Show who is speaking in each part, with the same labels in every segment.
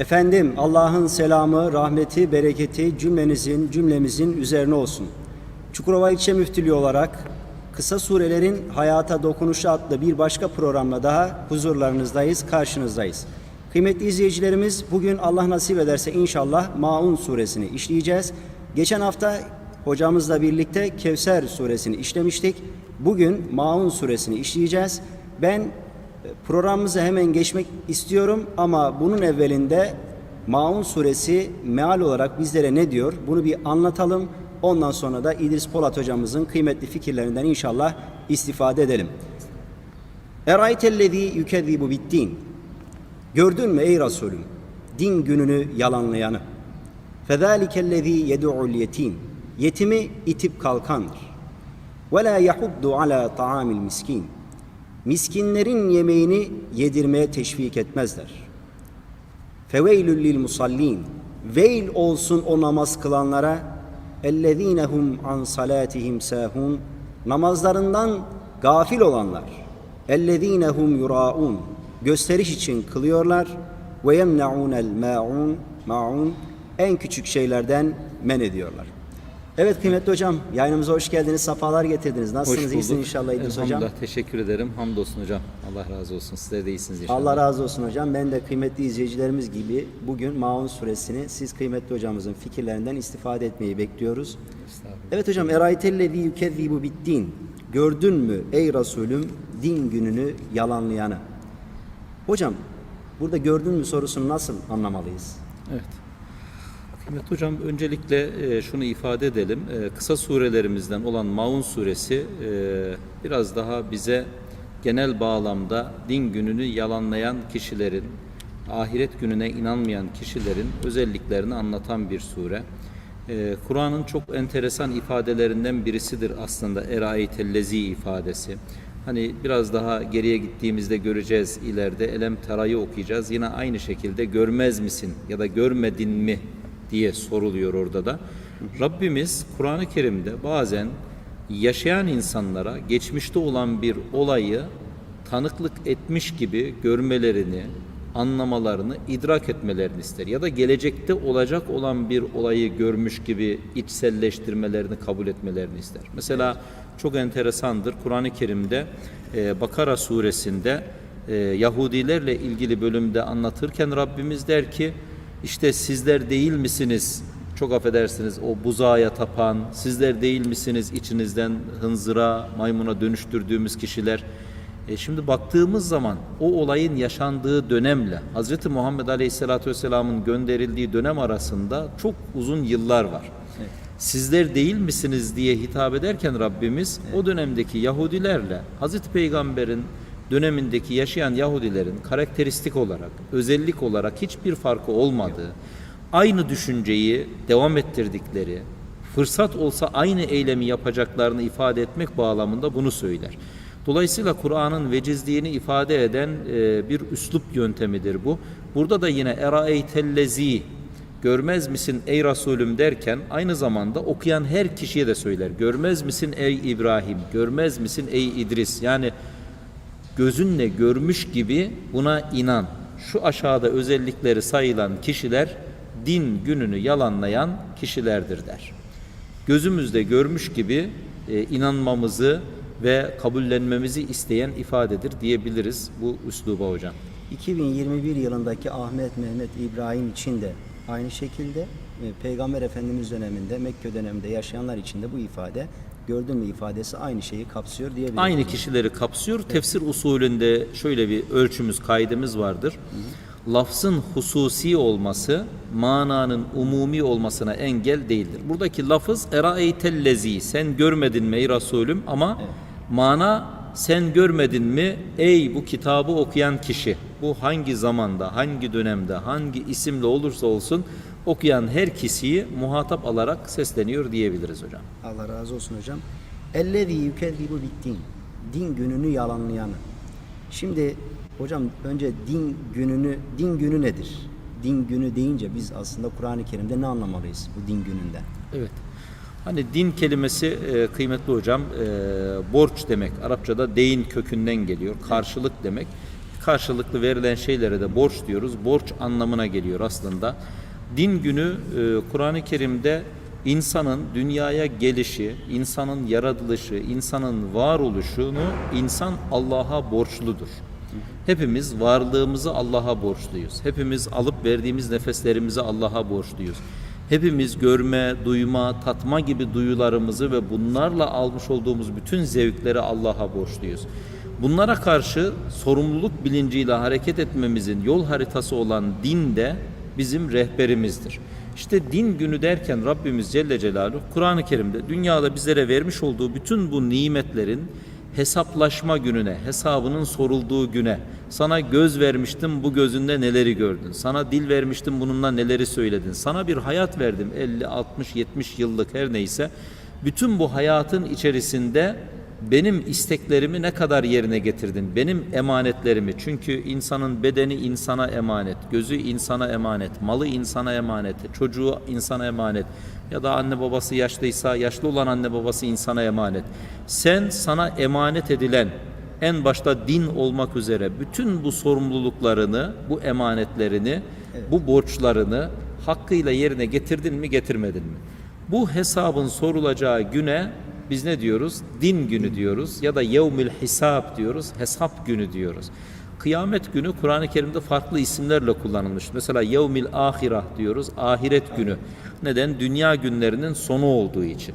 Speaker 1: Efendim Allah'ın selamı, rahmeti, bereketi cümlenizin, cümlemizin üzerine olsun. Çukurova İlçe Müftülüğü olarak Kısa Surelerin Hayata Dokunuşu adlı bir başka programla daha huzurlarınızdayız, karşınızdayız. Kıymetli izleyicilerimiz bugün Allah nasip ederse inşallah Maun suresini işleyeceğiz. Geçen hafta hocamızla birlikte Kevser suresini işlemiştik. Bugün Maun suresini işleyeceğiz. Ben Programımıza hemen geçmek istiyorum ama bunun evvelinde Maun suresi meal olarak bizlere ne diyor? Bunu bir anlatalım. Ondan sonra da İdris Polat hocamızın kıymetli fikirlerinden inşallah istifade edelim. Eraytellezî yükezzibu biddin. Gördün mü ey Resulüm din gününü yalanlayanı? Fezâlikellezî yed'ul yetim. Yetimi itip kalkandır. Ve la yahuddu ala ta'amil miskin miskinlerin yemeğini yedirmeye teşvik etmezler. Feveylül lil musallin. Veil olsun o namaz kılanlara ellezinehum an salatihim sahun. Namazlarından gafil olanlar. Ellezinehum yuraun. Gösteriş için kılıyorlar ve yemnaunel maun maun en küçük şeylerden men ediyorlar. Evet kıymetli hocam yayınımıza hoş geldiniz. Safalar getirdiniz. Nasılsınız?
Speaker 2: Hoş
Speaker 1: İyisiniz inşallah İdris hocam.
Speaker 2: Teşekkür ederim. Hamdolsun hocam. Allah razı olsun. Sizler de iyisiniz inşallah.
Speaker 1: Allah razı olsun hocam. Ben de kıymetli izleyicilerimiz gibi bugün Maun suresini siz kıymetli hocamızın fikirlerinden istifade etmeyi bekliyoruz. Evet hocam eraytellezî yükezzibu biddin. Gördün mü ey Resulüm din gününü yalanlayanı? Hocam burada gördün mü sorusunu nasıl anlamalıyız?
Speaker 2: Evet. Kıymetli hocam öncelikle e, şunu ifade edelim. E, Kısa surelerimizden olan Maun suresi e, biraz daha bize genel bağlamda din gününü yalanlayan kişilerin, ahiret gününe inanmayan kişilerin özelliklerini anlatan bir sure. Kur'an'ın çok enteresan ifadelerinden birisidir aslında erayetellezi ifadesi. Hani biraz daha geriye gittiğimizde göreceğiz ileride elem terayı okuyacağız. Yine aynı şekilde görmez misin ya da görmedin mi diye soruluyor orada da. Rabbimiz Kur'an-ı Kerim'de bazen yaşayan insanlara geçmişte olan bir olayı tanıklık etmiş gibi görmelerini, anlamalarını, idrak etmelerini ister. Ya da gelecekte olacak olan bir olayı görmüş gibi içselleştirmelerini, kabul etmelerini ister. Mesela çok enteresandır. Kur'an-ı Kerim'de e, Bakara suresinde e, Yahudilerle ilgili bölümde anlatırken Rabbimiz der ki işte sizler değil misiniz çok affedersiniz o buzağa tapan sizler değil misiniz içinizden hınzıra maymuna dönüştürdüğümüz kişiler e şimdi baktığımız zaman o olayın yaşandığı dönemle Hz. Muhammed Aleyhisselatü Vesselam'ın gönderildiği dönem arasında çok uzun yıllar var. Sizler değil misiniz diye hitap ederken Rabbimiz o dönemdeki Yahudilerle Hz. Peygamber'in dönemindeki yaşayan Yahudilerin karakteristik olarak, özellik olarak hiçbir farkı olmadığı, aynı düşünceyi devam ettirdikleri, fırsat olsa aynı eylemi yapacaklarını ifade etmek bağlamında bunu söyler. Dolayısıyla Kur'an'ın vecizliğini ifade eden e, bir üslup yöntemidir bu. Burada da yine eraeytellezi görmez misin ey Resulüm derken aynı zamanda okuyan her kişiye de söyler. Görmez misin ey İbrahim, görmez misin ey İdris? Yani gözünle görmüş gibi buna inan. Şu aşağıda özellikleri sayılan kişiler din gününü yalanlayan kişilerdir der. Gözümüzde görmüş gibi e, inanmamızı ve kabullenmemizi isteyen ifadedir diyebiliriz bu üsluba hocam.
Speaker 1: 2021 yılındaki Ahmet Mehmet İbrahim için de aynı şekilde e, Peygamber Efendimiz döneminde Mekke döneminde yaşayanlar için de bu ifade gördün mü ifadesi aynı şeyi kapsıyor diyebiliriz.
Speaker 2: Aynı kişileri kapsıyor. Tefsir usulünde şöyle bir ölçümüz, kaidemiz vardır. Lafzın hususi olması mananın umumi olmasına engel değildir. Buradaki lafız eraeytellezi sen görmedin mi ey Resulüm ama mana sen görmedin mi ey bu kitabı okuyan kişi bu hangi zamanda hangi dönemde hangi isimle olursa olsun okuyan her kişiyi muhatap alarak sesleniyor diyebiliriz hocam.
Speaker 1: Allah razı olsun hocam. Ellezî yükezzibu biddin. Din gününü yalanlayanı. Şimdi hocam önce din gününü din günü nedir? Din günü deyince biz aslında Kur'an-ı Kerim'de ne anlamalıyız bu din gününden?
Speaker 2: Evet. Hani din kelimesi e, kıymetli hocam e, borç demek. Arapçada deyin kökünden geliyor. Karşılık demek. Karşılıklı verilen şeylere de borç diyoruz. Borç anlamına geliyor aslında. Din günü e, Kur'an-ı Kerim'de insanın dünyaya gelişi, insanın yaratılışı, insanın varoluşunu insan Allah'a borçludur. Hepimiz varlığımızı Allah'a borçluyuz. Hepimiz alıp verdiğimiz nefeslerimizi Allah'a borçluyuz. Hepimiz görme, duyma, tatma gibi duyularımızı ve bunlarla almış olduğumuz bütün zevkleri Allah'a borçluyuz. Bunlara karşı sorumluluk bilinciyle hareket etmemizin yol haritası olan din de bizim rehberimizdir. İşte din günü derken Rabbimiz Celle Celaluhu Kur'an-ı Kerim'de dünyada bizlere vermiş olduğu bütün bu nimetlerin hesaplaşma gününe, hesabının sorulduğu güne, sana göz vermiştim bu gözünde neleri gördün, sana dil vermiştim bununla neleri söyledin, sana bir hayat verdim 50, 60, 70 yıllık her neyse, bütün bu hayatın içerisinde benim isteklerimi ne kadar yerine getirdin? Benim emanetlerimi. Çünkü insanın bedeni insana emanet, gözü insana emanet, malı insana emanet, çocuğu insana emanet ya da anne babası yaşlıysa yaşlı olan anne babası insana emanet. Sen sana emanet edilen en başta din olmak üzere bütün bu sorumluluklarını, bu emanetlerini, bu borçlarını hakkıyla yerine getirdin mi, getirmedin mi? Bu hesabın sorulacağı güne biz ne diyoruz? Din günü diyoruz ya da yevmil hisab diyoruz, hesap günü diyoruz. Kıyamet günü Kur'an-ı Kerim'de farklı isimlerle kullanılmış. Mesela yevmil ahirah diyoruz, ahiret günü. Neden? Dünya günlerinin sonu olduğu için.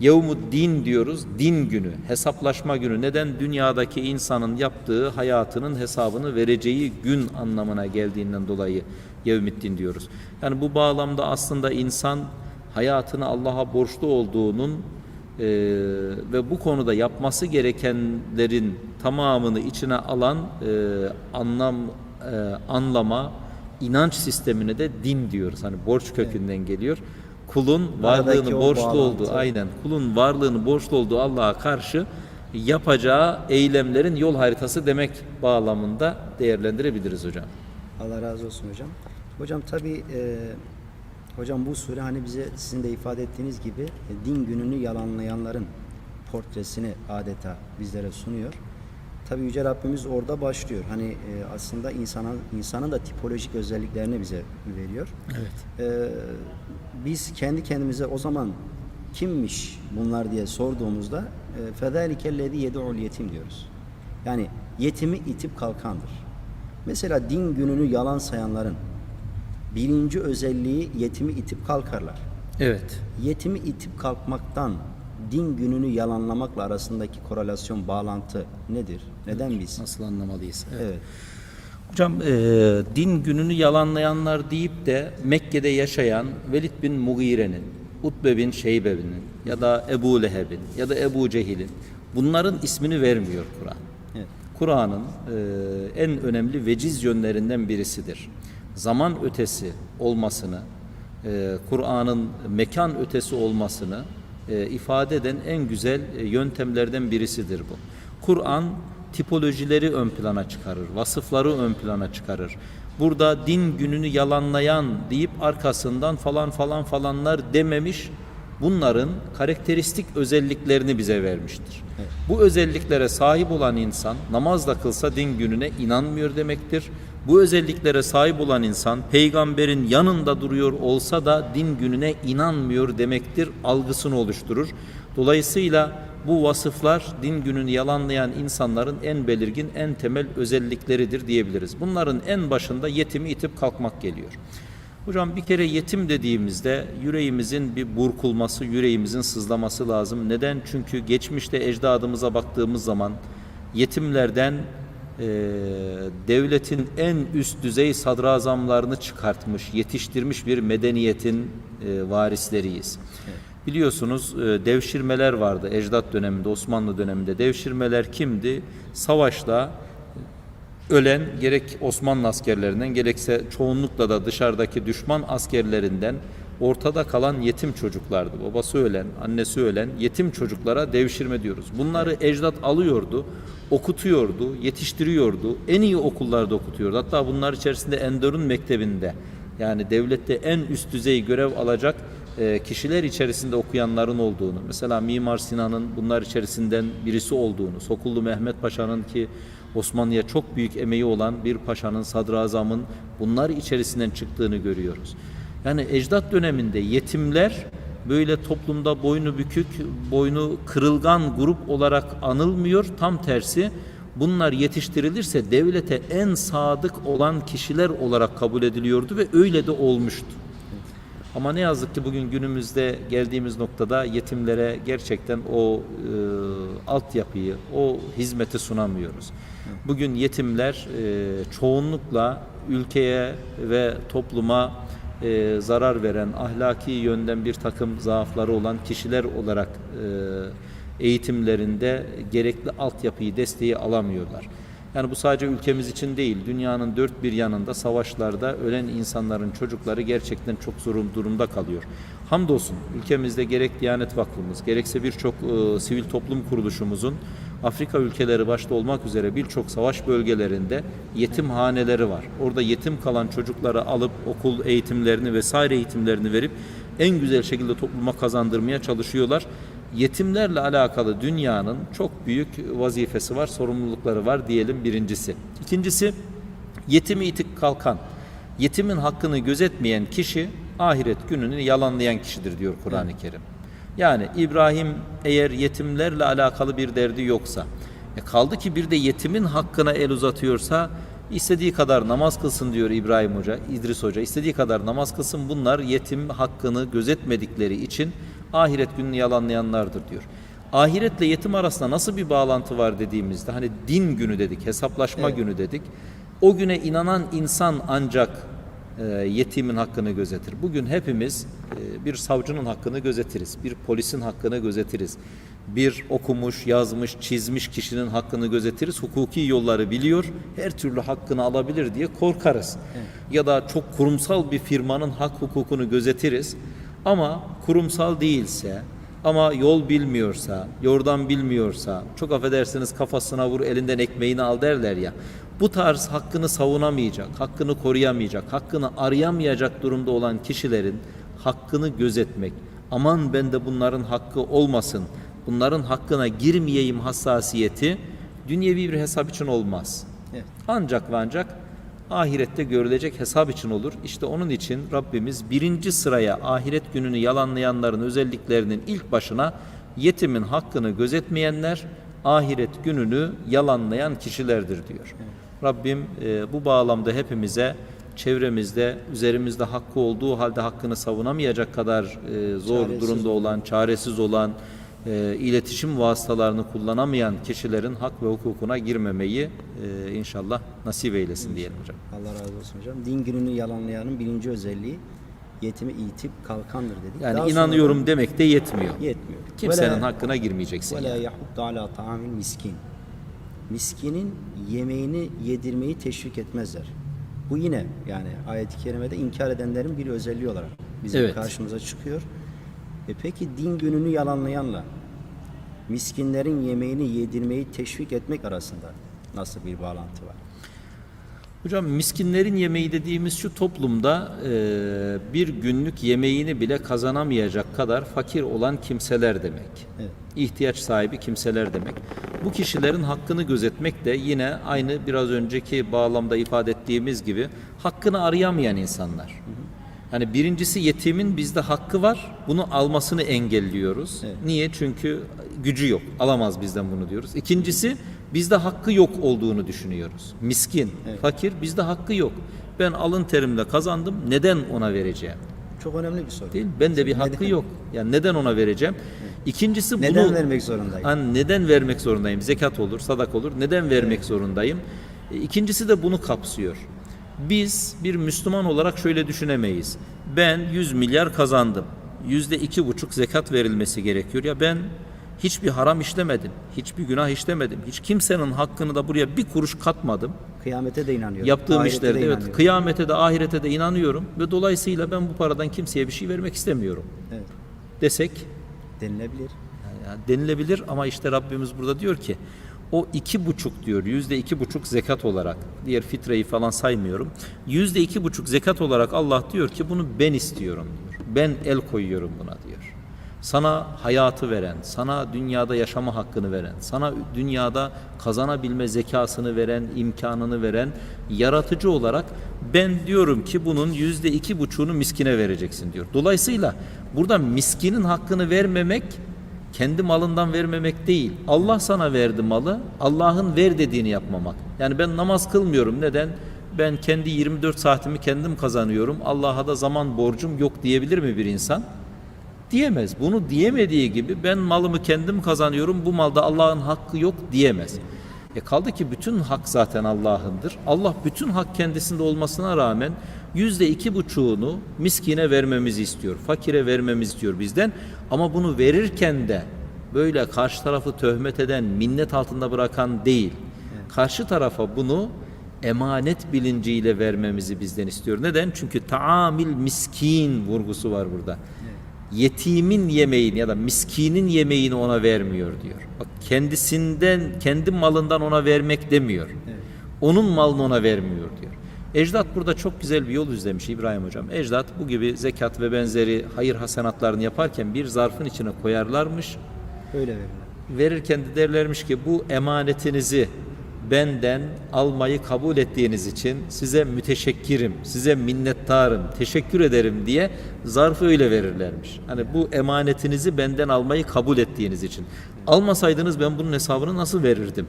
Speaker 2: Yevmud din diyoruz, din günü, hesaplaşma günü. Neden? Dünyadaki insanın yaptığı hayatının hesabını vereceği gün anlamına geldiğinden dolayı yevmiddin diyoruz. Yani bu bağlamda aslında insan hayatını Allah'a borçlu olduğunun e, ve bu konuda yapması gerekenlerin tamamını içine alan e, anlam e, anlama inanç sistemine de din diyoruz. Hani borç kökünden geliyor. Kulun varlığını borçlu olduğu aynen kulun varlığını borçlu olduğu Allah'a karşı yapacağı eylemlerin yol haritası demek bağlamında değerlendirebiliriz hocam.
Speaker 1: Allah razı olsun hocam. Hocam tabi hocam bu sure hani bize sizin de ifade ettiğiniz gibi e, din gününü yalanlayanların portresini adeta bizlere sunuyor. Tabi Yüce Rabbimiz orada başlıyor. Hani e, aslında insana, insanın da tipolojik özelliklerini bize veriyor.
Speaker 2: Evet.
Speaker 1: E, biz kendi kendimize o zaman kimmiş bunlar diye sorduğumuzda fedâlikellezî yed'ul yetim diyoruz. Yani yetimi itip kalkandır. Mesela din gününü yalan sayanların birinci özelliği yetimi itip kalkarlar.
Speaker 2: Evet.
Speaker 1: Yetimi itip kalkmaktan din gününü yalanlamakla arasındaki korelasyon bağlantı nedir? Neden biz?
Speaker 2: Nasıl anlamalıyız? Evet.
Speaker 1: Evet.
Speaker 2: Hocam e, din gününü yalanlayanlar deyip de Mekke'de yaşayan Velid bin Mughire'nin, Utbe bin Şeybe'nin ya da Ebu Leheb'in ya da Ebu Cehil'in bunların ismini vermiyor Kur'an.
Speaker 1: Evet.
Speaker 2: Kur'an'ın e, en önemli veciz yönlerinden birisidir. Zaman ötesi olmasını, e, Kur'an'ın mekan ötesi olmasını e, ifade eden en güzel e, yöntemlerden birisidir bu. Kur'an tipolojileri ön plana çıkarır, vasıfları ön plana çıkarır. Burada din gününü yalanlayan deyip arkasından falan falan falanlar dememiş, bunların karakteristik özelliklerini bize vermiştir. Bu özelliklere sahip olan insan namaz da kılsa din gününe inanmıyor demektir. Bu özelliklere sahip olan insan peygamberin yanında duruyor olsa da din gününe inanmıyor demektir algısını oluşturur. Dolayısıyla bu vasıflar din gününü yalanlayan insanların en belirgin, en temel özellikleridir diyebiliriz. Bunların en başında yetimi itip kalkmak geliyor. Hocam bir kere yetim dediğimizde yüreğimizin bir burkulması, yüreğimizin sızlaması lazım. Neden? Çünkü geçmişte ecdadımıza baktığımız zaman yetimlerden e, devletin en üst düzey sadrazamlarını çıkartmış, yetiştirmiş bir medeniyetin e, varisleriyiz. Biliyorsunuz e, devşirmeler vardı ecdat döneminde, Osmanlı döneminde. Devşirmeler kimdi? Savaşla ölen gerek Osmanlı askerlerinden gerekse çoğunlukla da dışarıdaki düşman askerlerinden ortada kalan yetim çocuklardı. Babası ölen, annesi ölen yetim çocuklara devşirme diyoruz. Bunları ecdat alıyordu, okutuyordu, yetiştiriyordu. En iyi okullarda okutuyordu. Hatta bunlar içerisinde Enderun Mektebi'nde yani devlette en üst düzey görev alacak e, kişiler içerisinde okuyanların olduğunu, mesela Mimar Sinan'ın bunlar içerisinden birisi olduğunu, Sokullu Mehmet Paşa'nın ki Osmanlı'ya çok büyük emeği olan bir paşanın, sadrazamın bunlar içerisinden çıktığını görüyoruz. Yani ecdat döneminde yetimler böyle toplumda boynu bükük, boynu kırılgan grup olarak anılmıyor. Tam tersi bunlar yetiştirilirse devlete en sadık olan kişiler olarak kabul ediliyordu ve öyle de olmuştu. Ama ne yazık ki bugün günümüzde geldiğimiz noktada yetimlere gerçekten o e, altyapıyı, o hizmeti sunamıyoruz. Bugün yetimler e, çoğunlukla ülkeye ve topluma e, zarar veren, ahlaki yönden bir takım zaafları olan kişiler olarak e, eğitimlerinde gerekli altyapıyı, desteği alamıyorlar. Yani bu sadece ülkemiz için değil, dünyanın dört bir yanında savaşlarda ölen insanların çocukları gerçekten çok zor durumda kalıyor. Hamdolsun ülkemizde gerek Diyanet Vakfımız, gerekse birçok e, sivil toplum kuruluşumuzun Afrika ülkeleri başta olmak üzere birçok savaş bölgelerinde yetim haneleri var. Orada yetim kalan çocukları alıp okul eğitimlerini vesaire eğitimlerini verip en güzel şekilde topluma kazandırmaya çalışıyorlar. Yetimlerle alakalı dünyanın çok büyük vazifesi var, sorumlulukları var diyelim birincisi. İkincisi yetimi itik kalkan, yetimin hakkını gözetmeyen kişi ahiret gününü yalanlayan kişidir diyor Kur'an-ı Kerim. Yani İbrahim eğer yetimlerle alakalı bir derdi yoksa, e kaldı ki bir de yetimin hakkına el uzatıyorsa istediği kadar namaz kılsın diyor İbrahim Hoca, İdris Hoca. istediği kadar namaz kılsın bunlar yetim hakkını gözetmedikleri için ahiret gününü yalanlayanlardır diyor. Ahiretle yetim arasında nasıl bir bağlantı var dediğimizde hani din günü dedik, hesaplaşma günü dedik. O güne inanan insan ancak yetimin hakkını gözetir. Bugün hepimiz e, bir savcının hakkını gözetiriz, bir polisin hakkını gözetiriz. Bir okumuş, yazmış, çizmiş kişinin hakkını gözetiriz. Hukuki yolları biliyor, her türlü hakkını alabilir diye korkarız. Ya da çok kurumsal bir firmanın hak hukukunu gözetiriz. Ama kurumsal değilse, ama yol bilmiyorsa, yordan bilmiyorsa, çok affedersiniz kafasına vur elinden ekmeğini al derler ya. Bu tarz hakkını savunamayacak, hakkını koruyamayacak, hakkını arayamayacak durumda olan kişilerin hakkını gözetmek. Aman bende bunların hakkı olmasın, bunların hakkına girmeyeyim hassasiyeti dünyevi bir hesap için olmaz.
Speaker 1: Evet.
Speaker 2: Ancak ve ancak ahirette görülecek hesap için olur. İşte onun için Rabbimiz birinci sıraya ahiret gününü yalanlayanların özelliklerinin ilk başına yetimin hakkını gözetmeyenler ahiret gününü yalanlayan kişilerdir diyor. Rabbim e, bu bağlamda hepimize çevremizde üzerimizde hakkı olduğu halde hakkını savunamayacak kadar e, zor
Speaker 1: Çaresiz
Speaker 2: durumda olan, çaresiz olan, e, iletişim vasıtalarını kullanamayan kişilerin hak ve hukukuna girmemeyi e, inşallah nasip eylesin diyelim hocam.
Speaker 1: Allah razı olsun hocam. Din gününü yalanlayanın birinci özelliği yetimi itip kalkandır dedik.
Speaker 2: Yani
Speaker 1: Daha
Speaker 2: inanıyorum
Speaker 1: sonra
Speaker 2: demek de yetmiyor.
Speaker 1: yetmiyor.
Speaker 2: Kimsenin
Speaker 1: Ve la-
Speaker 2: hakkına girmeyeceksin.
Speaker 1: Ve la
Speaker 2: yani.
Speaker 1: yahuddu ala ta'amil miskin. Miskinin yemeğini yedirmeyi teşvik etmezler. Bu yine yani ayet-i kerimede inkar edenlerin bir özelliği olarak bizim
Speaker 2: Evet.
Speaker 1: karşımıza çıkıyor. E peki din gününü yalanlayanla miskinlerin yemeğini yedirmeyi teşvik etmek arasında nasıl bir bağlantı var?
Speaker 2: Hocam miskinlerin yemeği dediğimiz şu toplumda e, bir günlük yemeğini bile kazanamayacak kadar fakir olan kimseler demek.
Speaker 1: Evet.
Speaker 2: İhtiyaç sahibi kimseler demek. Bu kişilerin hakkını gözetmek de yine aynı biraz önceki bağlamda ifade ettiğimiz gibi hakkını arayamayan insanlar. Hani birincisi yetimin bizde hakkı var. Bunu almasını engelliyoruz.
Speaker 1: Evet.
Speaker 2: Niye? Çünkü gücü yok. Alamaz bizden bunu diyoruz. İkincisi bizde hakkı yok olduğunu düşünüyoruz. Miskin,
Speaker 1: Evet.
Speaker 2: fakir bizde hakkı yok. Ben alın terimle kazandım. Neden ona vereceğim?
Speaker 1: Çok önemli bir soru.
Speaker 2: Değil mi? Ben de bir hakkı
Speaker 1: Neden?
Speaker 2: yok. Yani neden ona vereceğim? İkincisi
Speaker 1: Neden
Speaker 2: bunu
Speaker 1: vermek zorundayım?
Speaker 2: Hani neden vermek zorundayım? Zekat olur, sadak olur. Neden vermek zorundayım? E, İkincisi de bunu kapsıyor. Biz bir Müslüman olarak şöyle düşünemeyiz. Ben 100 milyar kazandım. Yüzde iki buçuk zekat verilmesi gerekiyor. Ya ben hiçbir haram işlemedim. Hiçbir günah işlemedim. Hiç kimsenin hakkını da buraya bir kuruş katmadım.
Speaker 1: Kıyamete de inanıyorum.
Speaker 2: Yaptığım
Speaker 1: ahirete de
Speaker 2: işlerde evet
Speaker 1: inanıyorum.
Speaker 2: kıyamete de ahirete de inanıyorum ve dolayısıyla ben bu paradan kimseye bir şey vermek istemiyorum
Speaker 1: Evet.
Speaker 2: desek
Speaker 1: Denilebilir.
Speaker 2: yani denilebilir ama işte Rabbimiz burada diyor ki o iki buçuk diyor yüzde iki buçuk zekat olarak diğer fitreyi falan saymıyorum yüzde iki buçuk zekat olarak Allah diyor ki bunu ben istiyorum diyor ben el koyuyorum buna diyor sana hayatı veren, sana dünyada yaşama hakkını veren, sana dünyada kazanabilme zekasını veren, imkanını veren yaratıcı olarak ben diyorum ki bunun yüzde iki buçuğunu miskine vereceksin diyor. Dolayısıyla burada miskinin hakkını vermemek kendi malından vermemek değil. Allah sana verdi malı, Allah'ın ver dediğini yapmamak. Yani ben namaz kılmıyorum. Neden? Ben kendi 24 saatimi kendim kazanıyorum. Allah'a da zaman borcum yok diyebilir mi bir insan? Diyemez. Bunu diyemediği gibi ben malımı kendim kazanıyorum. Bu malda Allah'ın hakkı yok diyemez. E kaldı ki bütün hak zaten Allah'ındır. Allah bütün hak kendisinde olmasına rağmen yüzde iki buçuğunu miskine vermemizi istiyor. Fakire vermemizi istiyor bizden. Ama bunu verirken de böyle karşı tarafı töhmet eden, minnet altında bırakan değil. Karşı tarafa bunu emanet bilinciyle vermemizi bizden istiyor. Neden? Çünkü taamil miskin vurgusu var burada. Yetimin yemeğini ya da miskinin yemeğini ona vermiyor diyor. Bak kendisinden, kendi malından ona vermek demiyor. Onun malını ona vermiyor diyor. Ecdat burada çok güzel bir yol izlemiş İbrahim Hocam. Ecdat bu gibi zekat ve benzeri hayır hasenatlarını yaparken bir zarfın içine koyarlarmış.
Speaker 1: Öyle verirler.
Speaker 2: Verirken de derlermiş ki bu emanetinizi benden almayı kabul ettiğiniz için size müteşekkirim, size minnettarım, teşekkür ederim diye zarfı öyle verirlermiş. Hani bu emanetinizi benden almayı kabul ettiğiniz için. Almasaydınız ben bunun hesabını nasıl verirdim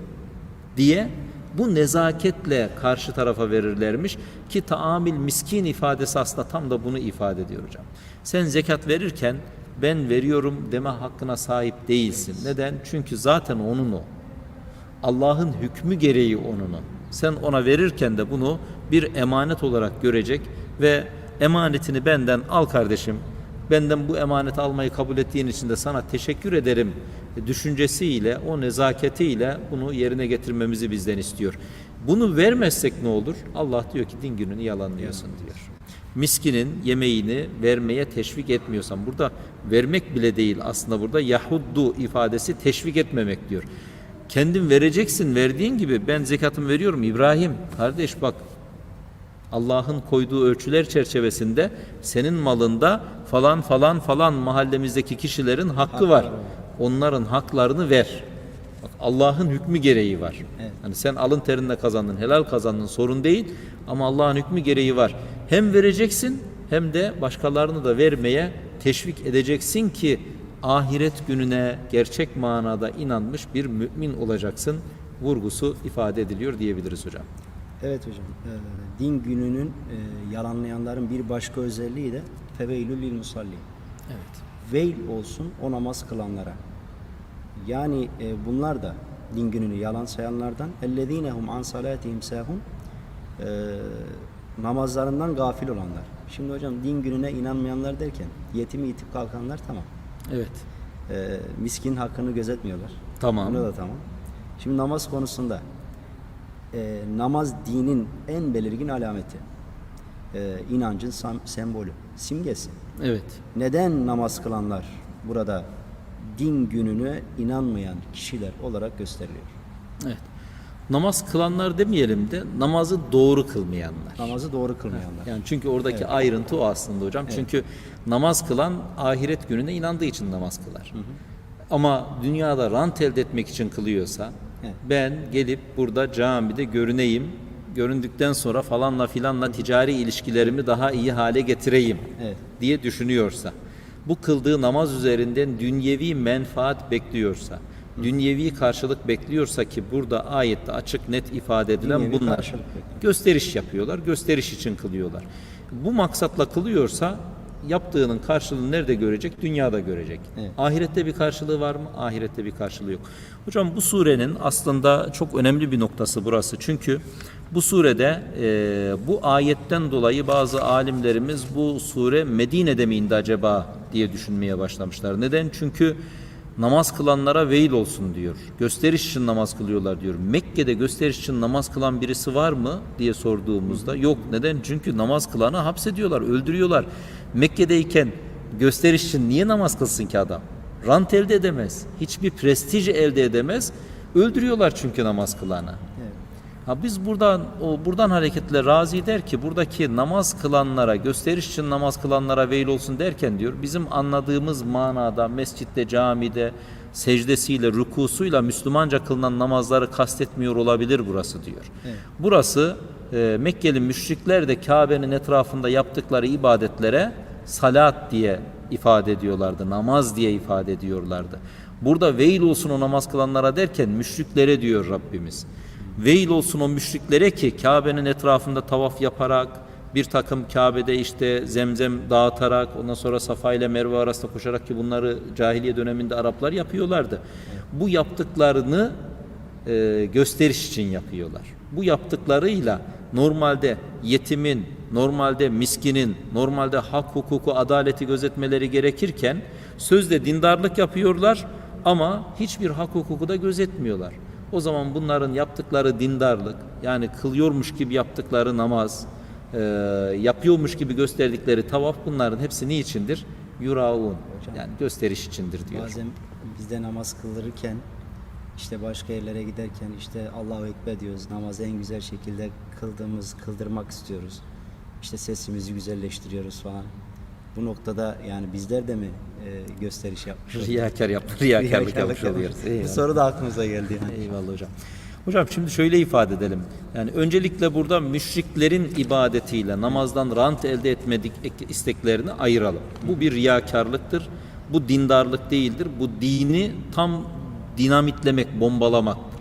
Speaker 2: diye bu nezaketle karşı tarafa verirlermiş ki taamil miskin ifadesi aslında tam da bunu ifade ediyor hocam. Sen zekat verirken ben veriyorum deme hakkına sahip değilsin. Neden? Çünkü zaten onun o. Allah'ın hükmü gereği onun o. Sen ona verirken de bunu bir emanet olarak görecek ve emanetini benden al kardeşim. Benden bu emaneti almayı kabul ettiğin için de sana teşekkür ederim düşüncesiyle, o nezaketiyle bunu yerine getirmemizi bizden istiyor. Bunu vermezsek ne olur? Allah diyor ki din gününü yalanlıyorsun diyor. Miskinin yemeğini vermeye teşvik etmiyorsan burada vermek bile değil aslında burada yahuddu ifadesi teşvik etmemek diyor. Kendin vereceksin verdiğin gibi ben zekatımı veriyorum İbrahim kardeş bak Allah'ın koyduğu ölçüler çerçevesinde senin malında falan falan falan mahallemizdeki kişilerin hakkı var. Onların haklarını ver. Bak Allah'ın hükmü gereği var.
Speaker 1: Evet.
Speaker 2: Hani sen alın terinle kazandın, helal kazandın sorun değil ama Allah'ın hükmü gereği var. Hem vereceksin hem de başkalarını da vermeye teşvik edeceksin ki ahiret gününe gerçek manada inanmış bir mümin olacaksın vurgusu ifade ediliyor diyebiliriz hocam.
Speaker 1: Evet hocam. Ee, din gününün e, yalanlayanların bir başka özelliği de feveylül lil musalli.
Speaker 2: Evet.
Speaker 1: Veil olsun o namaz kılanlara. Yani e, bunlar da din gününü yalan sayanlardan ellezinehum an salatihim sahun e, namazlarından gafil olanlar. Şimdi hocam din gününe inanmayanlar derken yetimi itip kalkanlar tamam.
Speaker 2: Evet.
Speaker 1: E, miskin hakkını gözetmiyorlar.
Speaker 2: Tamam.
Speaker 1: Bunu da tamam. Şimdi namaz konusunda e, namaz dinin en belirgin alameti. E, inancın sembolü, simgesi.
Speaker 2: Evet.
Speaker 1: Neden namaz kılanlar burada din gününe inanmayan kişiler olarak gösteriliyor?
Speaker 2: Evet. Namaz kılanlar demeyelim de namazı doğru kılmayanlar.
Speaker 1: Namazı doğru kılmayanlar.
Speaker 2: Yani çünkü oradaki ayrıntı o aslında hocam. Çünkü namaz kılan ahiret gününe inandığı için namaz kılar. Ama dünyada rant elde etmek için kılıyorsa
Speaker 1: Evet.
Speaker 2: ben gelip burada camide görüneyim. Göründükten sonra falanla filanla ticari ilişkilerimi daha iyi hale getireyim
Speaker 1: Evet.
Speaker 2: diye düşünüyorsa, bu kıldığı namaz üzerinden dünyevi menfaat bekliyorsa, dünyevi karşılık bekliyorsa ki burada ayette açık net ifade edilen
Speaker 1: Dünyevi
Speaker 2: bunlar gösteriş yapıyorlar, gösteriş için kılıyorlar. Bu maksatla kılıyorsa yaptığının karşılığını nerede görecek? Dünyada görecek.
Speaker 1: Evet.
Speaker 2: Ahirette bir karşılığı var mı? Ahirette bir karşılığı yok. Hocam bu surenin aslında çok önemli bir noktası burası. Çünkü bu surede e, bu ayetten dolayı bazı alimlerimiz bu sure Medine'de mi indi acaba diye düşünmeye başlamışlar. Neden? Çünkü namaz kılanlara veil olsun diyor. Gösteriş için namaz kılıyorlar diyor. Mekke'de gösteriş için namaz kılan birisi var mı diye sorduğumuzda yok. Neden? Çünkü namaz kılanı hapsediyorlar, öldürüyorlar. Mekke'deyken gösteriş için niye namaz kılsın ki adam? Rant elde edemez. Hiçbir prestij elde edemez. Öldürüyorlar çünkü namaz kılanı. Ha biz buradan o buradan hareketle Razi der ki buradaki namaz kılanlara gösteriş için namaz kılanlara veil olsun derken diyor bizim anladığımız manada mescitte camide secdesiyle rukusuyla Müslümanca kılınan namazları kastetmiyor olabilir burası diyor.
Speaker 3: Evet.
Speaker 2: Burası e, Mekkeli müşrikler de Kabe'nin etrafında yaptıkları ibadetlere salat diye ifade ediyorlardı. Namaz diye ifade ediyorlardı. Burada veil olsun o namaz kılanlara derken müşriklere diyor Rabbimiz. Veil olsun o müşriklere ki Kabe'nin etrafında tavaf yaparak bir takım Kabe'de işte zemzem dağıtarak ondan sonra Safa ile Merve arasında koşarak ki bunları cahiliye döneminde Araplar yapıyorlardı. Bu yaptıklarını e, gösteriş için yapıyorlar. Bu yaptıklarıyla normalde yetimin, normalde miskinin, normalde hak hukuku, adaleti gözetmeleri gerekirken sözde dindarlık yapıyorlar ama hiçbir hak hukuku da gözetmiyorlar. O zaman bunların yaptıkları dindarlık yani kılıyormuş gibi yaptıkları namaz, e, yapıyormuş gibi gösterdikleri tavaf bunların hepsi niçindir? Yuraun yani gösteriş içindir diyor.
Speaker 3: Bazen bizde namaz kıldırırken işte başka yerlere giderken işte Allahu Ekber diyoruz. Namazı en güzel şekilde kıldığımız, kıldırmak istiyoruz. İşte sesimizi güzelleştiriyoruz falan. Bu noktada yani bizler de mi gösteriş yapmış oluyoruz?
Speaker 2: Riyakar yap, riyakarlık
Speaker 3: Riyakarlık
Speaker 2: yapmış
Speaker 3: yapmış.
Speaker 2: oluyoruz.
Speaker 3: Bu soru da aklımıza geldi yani.
Speaker 2: Eyvallah hocam. Hocam şimdi şöyle ifade edelim. Yani öncelikle burada müşriklerin ibadetiyle namazdan rant elde etmedik isteklerini ayıralım. Bu bir riyakarlıktır. Bu dindarlık değildir. Bu dini tam dinamitlemek, bombalamaktır.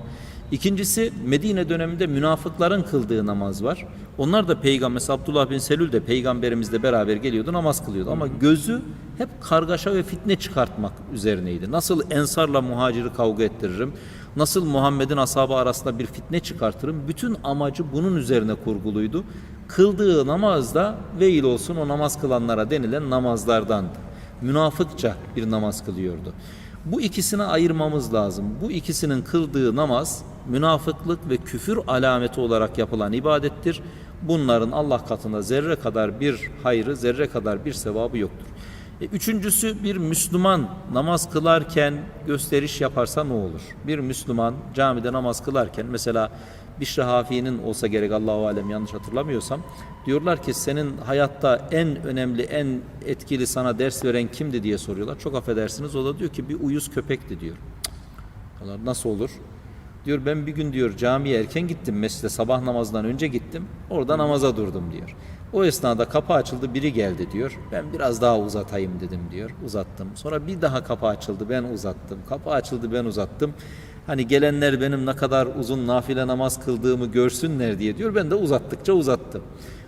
Speaker 2: İkincisi Medine döneminde münafıkların kıldığı namaz var. Onlar da peygamber mesela Abdullah bin Selül de peygamberimizle beraber geliyordu namaz kılıyordu ama gözü hep kargaşa ve fitne çıkartmak üzerineydi. Nasıl ensarla muhaciri kavga ettiririm? Nasıl Muhammed'in ashabı arasında bir fitne çıkartırım? Bütün amacı bunun üzerine kurguluydu. Kıldığı namaz da veil olsun o namaz kılanlara denilen namazlardandı. Münafıkça bir namaz kılıyordu. Bu ikisini ayırmamız lazım. Bu ikisinin kıldığı namaz münafıklık ve küfür alameti olarak yapılan ibadettir. Bunların Allah katında zerre kadar bir hayrı, zerre kadar bir sevabı yoktur. E, üçüncüsü bir Müslüman namaz kılarken gösteriş yaparsa ne olur? Bir Müslüman camide namaz kılarken mesela Bişri Hafi'nin olsa gerek Allahu alem yanlış hatırlamıyorsam diyorlar ki senin hayatta en önemli en etkili sana ders veren kimdi diye soruyorlar. Çok affedersiniz o da diyor ki bir uyuz köpekti diyor. Allah nasıl olur? Diyor ben bir gün diyor camiye erken gittim mescide sabah namazından önce gittim. Orada namaza durdum diyor. O esnada kapı açıldı biri geldi diyor. Ben biraz daha uzatayım dedim diyor. Uzattım. Sonra bir daha kapı açıldı ben uzattım. Kapı açıldı ben uzattım. Hani gelenler benim ne kadar uzun nafile namaz kıldığımı görsünler diye diyor. Ben de uzattıkça uzattım.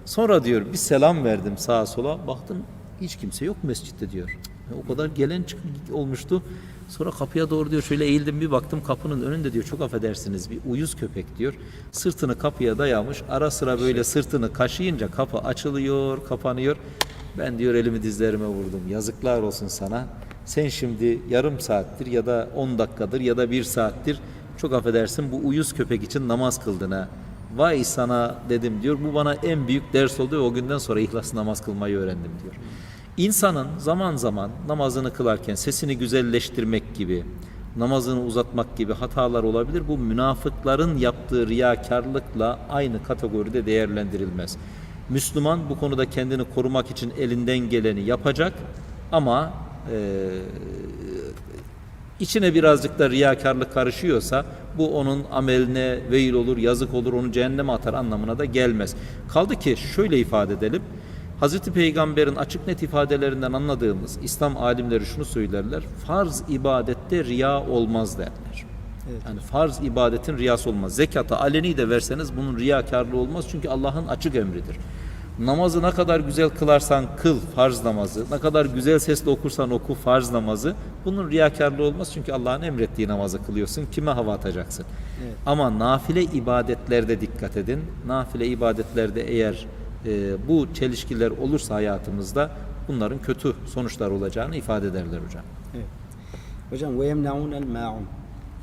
Speaker 2: Sonra diyor bir selam verdim sağa sola. Baktım hiç kimse yok mescitte diyor. O kadar gelen olmuştu. Sonra kapıya doğru diyor şöyle eğildim bir baktım kapının önünde diyor çok affedersiniz bir uyuz köpek diyor. Sırtını kapıya dayamış ara sıra böyle sırtını kaşıyınca kapı açılıyor kapanıyor. Ben diyor elimi dizlerime vurdum yazıklar olsun sana. Sen şimdi yarım saattir ya da 10 dakikadır ya da bir saattir çok affedersin bu uyuz köpek için namaz kıldın ha. Vay sana dedim diyor. Bu bana en büyük ders oldu ve o günden sonra ihlaslı namaz kılmayı öğrendim diyor. İnsanın zaman zaman namazını kılarken sesini güzelleştirmek gibi, namazını uzatmak gibi hatalar olabilir. Bu münafıkların yaptığı riyakarlıkla aynı kategoride değerlendirilmez. Müslüman bu konuda kendini korumak için elinden geleni yapacak ama içine birazcık da riyakarlık karışıyorsa bu onun ameline veil olur, yazık olur, onu cehenneme atar anlamına da gelmez. Kaldı ki şöyle ifade edelim. Hazreti Peygamber'in açık net ifadelerinden anladığımız İslam alimleri şunu söylerler. Farz ibadette riya olmaz derler.
Speaker 3: Evet.
Speaker 2: Yani farz ibadetin riyası olmaz. Zekata aleni de verseniz bunun riyakarlığı olmaz çünkü Allah'ın açık emridir. Namazı ne kadar güzel kılarsan kıl farz namazı, ne kadar güzel sesle okursan oku farz namazı. Bunun riyakarlığı olmaz çünkü Allah'ın emrettiği namazı kılıyorsun. Kime hava atacaksın?
Speaker 3: Evet.
Speaker 2: Ama nafile ibadetlerde dikkat edin. Nafile ibadetlerde eğer e, bu çelişkiler olursa hayatımızda bunların kötü sonuçlar olacağını ifade ederler hocam.
Speaker 3: Evet. Hocam ve yemnaunel ma'un.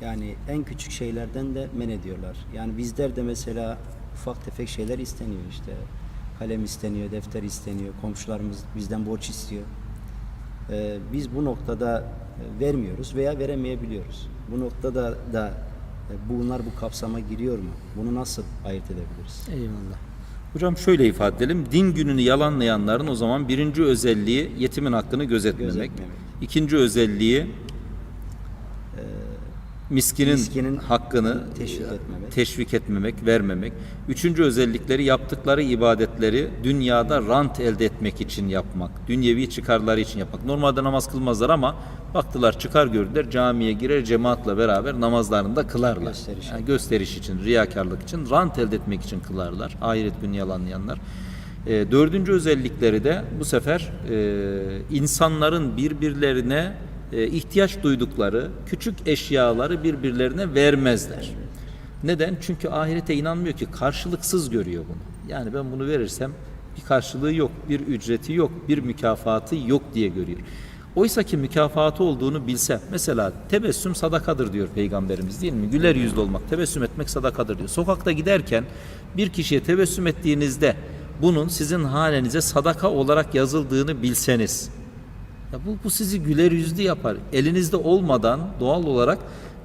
Speaker 3: Yani en küçük şeylerden de men ediyorlar. Yani bizler de mesela ufak tefek şeyler isteniyor işte. Kalem isteniyor, defter isteniyor, komşularımız bizden borç istiyor. Ee, biz bu noktada e, vermiyoruz veya veremeyebiliyoruz. Bu noktada da E, bunlar bu kapsama giriyor mu? Bunu nasıl ayırt edebiliriz?
Speaker 2: Eyvallah. Hocam şöyle ifade edelim. Din gününü yalanlayanların o zaman birinci özelliği yetimin hakkını gözetmemek.
Speaker 3: Gözetmemek.
Speaker 2: İkinci özelliği miskinin,
Speaker 3: miskinin
Speaker 2: hakkını
Speaker 3: teşvik etmemek.
Speaker 2: teşvik etmemek, vermemek. Üçüncü özellikleri yaptıkları ibadetleri dünyada rant elde etmek için yapmak. Dünyevi çıkarları için yapmak. Normalde namaz kılmazlar ama baktılar çıkar gördüler camiye girer cemaatle beraber namazlarını da kılarlar.
Speaker 3: Gösteriş.
Speaker 2: Yani gösteriş için, riyakarlık için, rant elde etmek için kılarlar. Ahiret günü yalanlayanlar. E, dördüncü özellikleri de bu sefer e, insanların birbirlerine e, ihtiyaç duydukları küçük eşyaları birbirlerine vermezler. Neden? Çünkü ahirete inanmıyor ki karşılıksız görüyor bunu. Yani ben bunu verirsem bir karşılığı yok, bir ücreti yok, bir mükafatı yok diye görüyor. Oysa ki mükafatı olduğunu bilse, mesela tebessüm sadakadır diyor Peygamberimiz değil mi? Güler yüzlü olmak, tebessüm etmek sadakadır diyor. Sokakta giderken bir kişiye tebessüm ettiğinizde bunun sizin hanenize sadaka olarak yazıldığını bilseniz, ya bu, bu sizi güler yüzlü yapar. Elinizde olmadan doğal olarak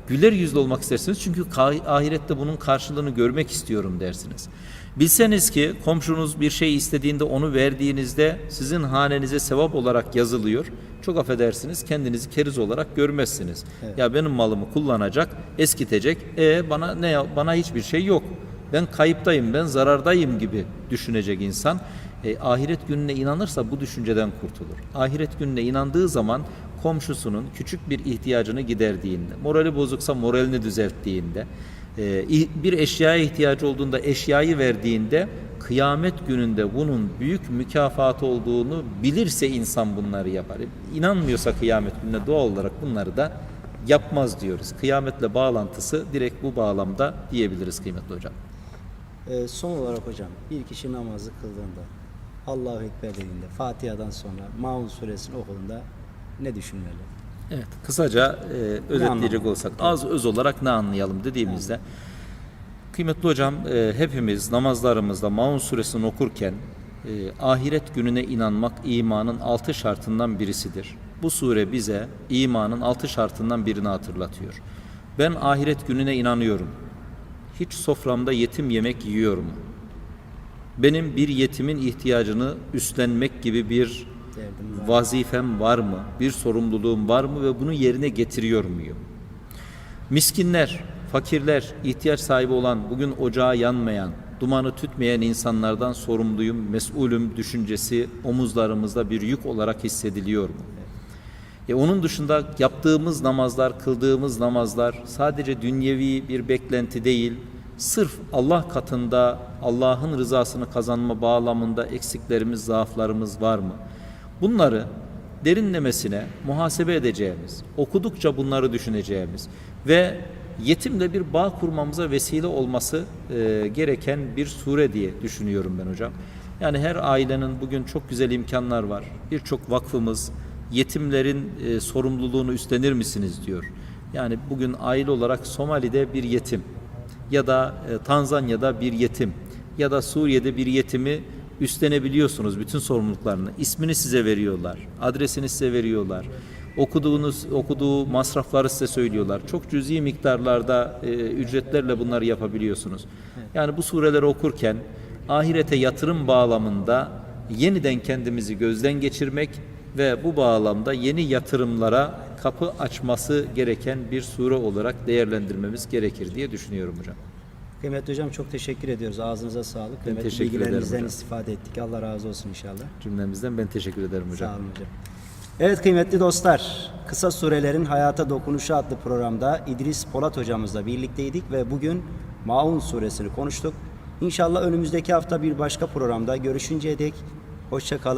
Speaker 2: güler yüzlü olmak istersiniz. Çünkü ahirette bunun karşılığını görmek istiyorum dersiniz. Bilseniz ki komşunuz bir şey istediğinde onu verdiğinizde sizin hanenize sevap olarak yazılıyor. Çok affedersiniz kendinizi keriz olarak görmezsiniz. Ya benim malımı kullanacak, eskitecek. E bana ne bana hiçbir şey yok. Ben kayıptayım, ben zarardayım gibi düşünecek insan. E, ahiret gününe inanırsa bu düşünceden kurtulur. Ahiret gününe inandığı zaman komşusunun küçük bir ihtiyacını giderdiğinde, morali bozuksa moralini düzelttiğinde, e, bir eşyaya ihtiyacı olduğunda eşyayı verdiğinde, kıyamet gününde bunun büyük mükafat olduğunu bilirse insan bunları yapar. E, İnanmıyorsa kıyamet gününe doğal olarak bunları da yapmaz diyoruz. Kıyametle bağlantısı direkt bu bağlamda diyebiliriz kıymetli hocam.
Speaker 3: E, son olarak hocam bir kişi namazı kıldığında Allahu Ekber dediğinde Fatiha'dan sonra Maun suresini okuduğunda ne düşünmeli?
Speaker 2: Evet, kısaca e, özetleyecek olsak az öz olarak ne anlayalım dediğimizde kıymetli hocam e, hepimiz namazlarımızda Maun suresini okurken e, ahiret gününe inanmak imanın altı şartından birisidir. Bu sure bize imanın altı şartından birini hatırlatıyor. Ben ahiret gününe inanıyorum. Hiç soframda yetim yemek yiyor mu? Benim bir yetimin ihtiyacını üstlenmek gibi bir vazifem var mı? Bir sorumluluğum var mı ve bunu yerine getiriyor muyum? Miskinler, fakirler, ihtiyaç sahibi olan, bugün ocağı yanmayan, dumanı tütmeyen insanlardan sorumluyum, mesulüm düşüncesi omuzlarımızda bir yük olarak hissediliyor mu? E onun dışında yaptığımız namazlar, kıldığımız namazlar sadece dünyevi bir beklenti değil, sırf Allah katında Allah'ın rızasını kazanma bağlamında eksiklerimiz, zaaflarımız var mı? Bunları derinlemesine muhasebe edeceğimiz, okudukça bunları düşüneceğimiz ve yetimle bir bağ kurmamıza vesile olması e, gereken bir sure diye düşünüyorum ben hocam. Yani her ailenin bugün çok güzel imkanlar var. Birçok vakfımız yetimlerin e, sorumluluğunu üstlenir misiniz diyor. Yani bugün aile olarak Somali'de bir yetim ya da e, Tanzanya'da bir yetim ya da Suriye'de bir yetimi üstlenebiliyorsunuz bütün sorumluluklarını. İsmini size veriyorlar, adresini size veriyorlar. Okuduğunuz okuduğu masrafları size söylüyorlar. Çok cüzi miktarlarda e, ücretlerle bunları yapabiliyorsunuz. Yani bu sureleri okurken ahirete yatırım bağlamında yeniden kendimizi gözden geçirmek ve bu bağlamda yeni yatırımlara kapı açması gereken bir sure olarak değerlendirmemiz gerekir diye düşünüyorum hocam.
Speaker 3: Kıymetli hocam çok teşekkür ediyoruz. Ağzınıza sağlık. Kıymetli
Speaker 2: teşekkür
Speaker 3: bilgilerinizden istifade ettik. Allah razı olsun inşallah.
Speaker 2: Cümlemizden ben teşekkür ederim hocam.
Speaker 3: Sağ olun hocam. Evet kıymetli dostlar, Kısa Surelerin Hayata Dokunuşu adlı programda İdris Polat hocamızla birlikteydik ve bugün Maun suresini konuştuk. İnşallah önümüzdeki hafta bir başka programda görüşünceye dek hoşça kalın.